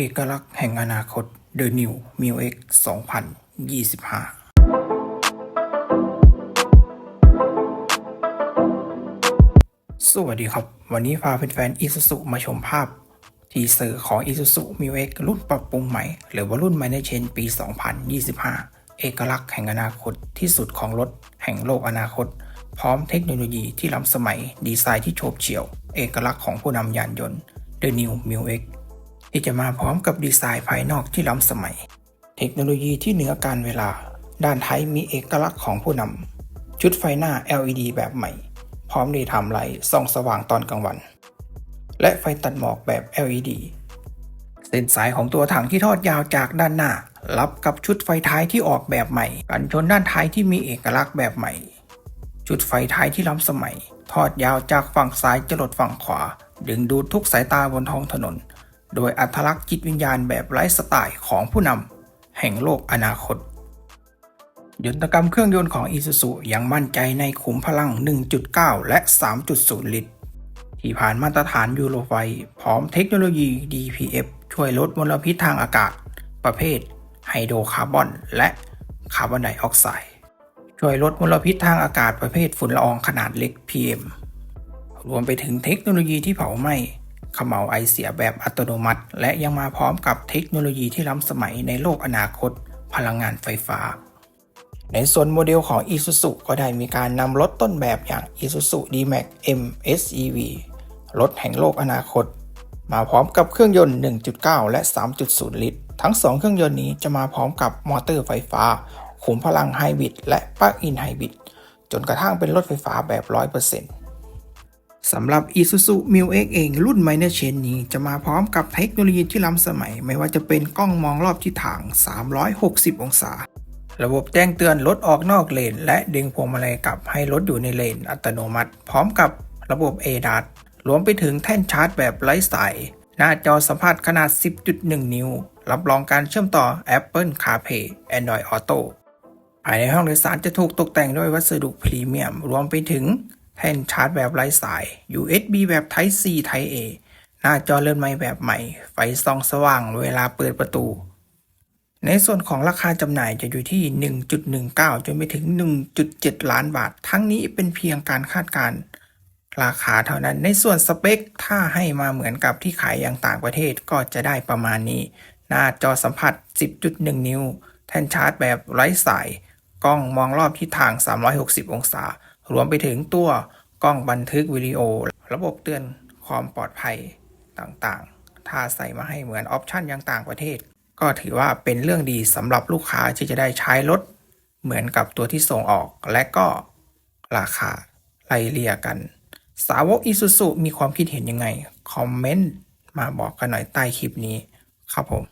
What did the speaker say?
อกลักษณ์แห่งอนาคต The New m i l X 2025สวัสดีครับ วันนี้พาแฟนๆ Isuzu มาชมภาพ ทีเซอร์ของ Isuzu m i l X รุ่นปรับปรุงใหม่ หรือว่ารุ่น m i n o r Change ปี 2025 เอกลักษณ์แห่งอนาคตที่สุดของรถ แห่งโลกอนาคต พร้อมเทคโนโลยีที่ล้ำสมัย ดีไซน์ที่โฉบเฉี่ยว เอกลักษณ์ของผู้นำยานยนต์ The New m i l X ที่จะมาพร้อมกับดีไซน์ภายนอกที่ล้ำสมัย เทคโนโลยีที่เหนือการเวลา ด้านท้ายมีเอกลักษณ์ของผู้นำ ชุดไฟหน้า LED แบบใหม่ พร้อมดีทม์ไลท์ส่องสว่างตอนกลางวัน และไฟตัดหมอกแบบ LED เส้นสายของตัวถังที่ทอดยาวจากด้านหน้า รับกับชุดไฟท้ายที่ออกแบบใหม่ กันชนด้านท้ายที่มีเอกลักษณ์แบบใหม่ ชุดไฟท้ายที่ล้ำสมัย ทอดยาวจากฝั่งซ้ายจรดฝั่งขวา ดึงดูดทุกสายตาบนท้องถนน โดยอัตลักษณ์จิตวิญญาณแบบไร้สไตล์ของผู้นำแห่งโลกอนาคต ยนตกรรมเครื่องยนต์ของ Isuzu ยังมั่นใจในขุมพลัง 1.9 และ 3.0 ลิตร ที่ผ่านมาตรฐานยูโรไฟพร้อมเทคโนโลยี DPF ช่วยลดมลพิษทางอากาศ ประเภทไฮโดรคาร์บอน และคาร์บอนไดออกไซด์ช่วยลดมลพิษทางอากาศประเภทฝุ่นละอองขนาดเล็ก PM รวมไปถึงเทคโนโลยีที่เผาไหม้ เขม่าวไอเสียแบบอัตโนมัติ และยังมาพร้อมกับเทคโนโลยีที่ล้ำสมัยในโลกอนาคต พลังงานไฟฟ้า ในส่วนโมเดลของ Isuzu ก็ได้มีการนำรถต้นแบบอย่าง Isuzu D-Max M SEV รถแห่งโลกอนาคต มาพร้อมกับเครื่องยนต์ 1.9 และ 3.0 ลิตร ทั้ง 2 เครื่องยนต์นี้จะมาพร้อมกับมอเตอร์ไฟฟ้าขุมพลังไฮบริดและปลั๊กอินไฮบริดจนกระทั่งเป็นรถไฟฟ้าแบบ 100% สำหรับ Isuzu m i l X เองรุ่น Minor Chain นี้จะมาพร้อมกับเทคโนโลยีที่ล้ำสมัย ไม่ว่าจะเป็นกล้องมองรอบทิศทาง 360 องศา ระบบแจ้งเตือนรถออกนอกเลน และดึงพวงมาลัยกลับให้รถอยู่ในเลนอัตโนมัติ พร้อมกับระบบ ADAS รวมไปถึงแท่นชาร์จแบบไร้สาย หน้าจอสัมผัสขนาด 10.1 นิ้ว รับรองการเชื่อมต่อ Apple CarPlay Android Auto ภายในห้องโดยสารจะถูกตกแต่งด้วยวัสดุพรีเมียม รวมไปถึง แท่นชาร์จแบบไร้สาย USB แบบ Type C Type A หน้าจอเลื่อนไม้แบบใหม่ ไฟส่องสว่างเวลาเปิดประตู ในส่วนของราคาจำหน่ายจะอยู่ที่ 1.19 จนไปถึง 1.7 ล้านบาท ทั้งนี้เป็นเพียงการคาดการณ์ราคาเท่านั้น ในส่วนสเปค ถ้าให้มาเหมือนกับที่ขายอย่างต่างประเทศก็จะได้ประมาณนี้ หน้าจอสัมผัส 10.1 นิ้ว แท่นชาร์จแบบไร้สาย กล้องมองรอบทิศทาง 360 องศา รวมไปถึงตัวกล้องบันทึกวิดีโอ ระบบเตือนความปลอดภัยต่างๆ ถ้าใส่มาให้เหมือนออปชันอย่างต่างประเทศ ก็ถือว่าเป็นเรื่องดีสำหรับลูกค้าที่จะได้ใช้รถเหมือนกับตัวที่ส่งออก และก็ราคาไล่เลี่ยกัน สาวก Isuzu มีความคิดเห็นยังไง คอมเมนต์มาบอกกันหน่อยใต้คลิปนี้ครับผม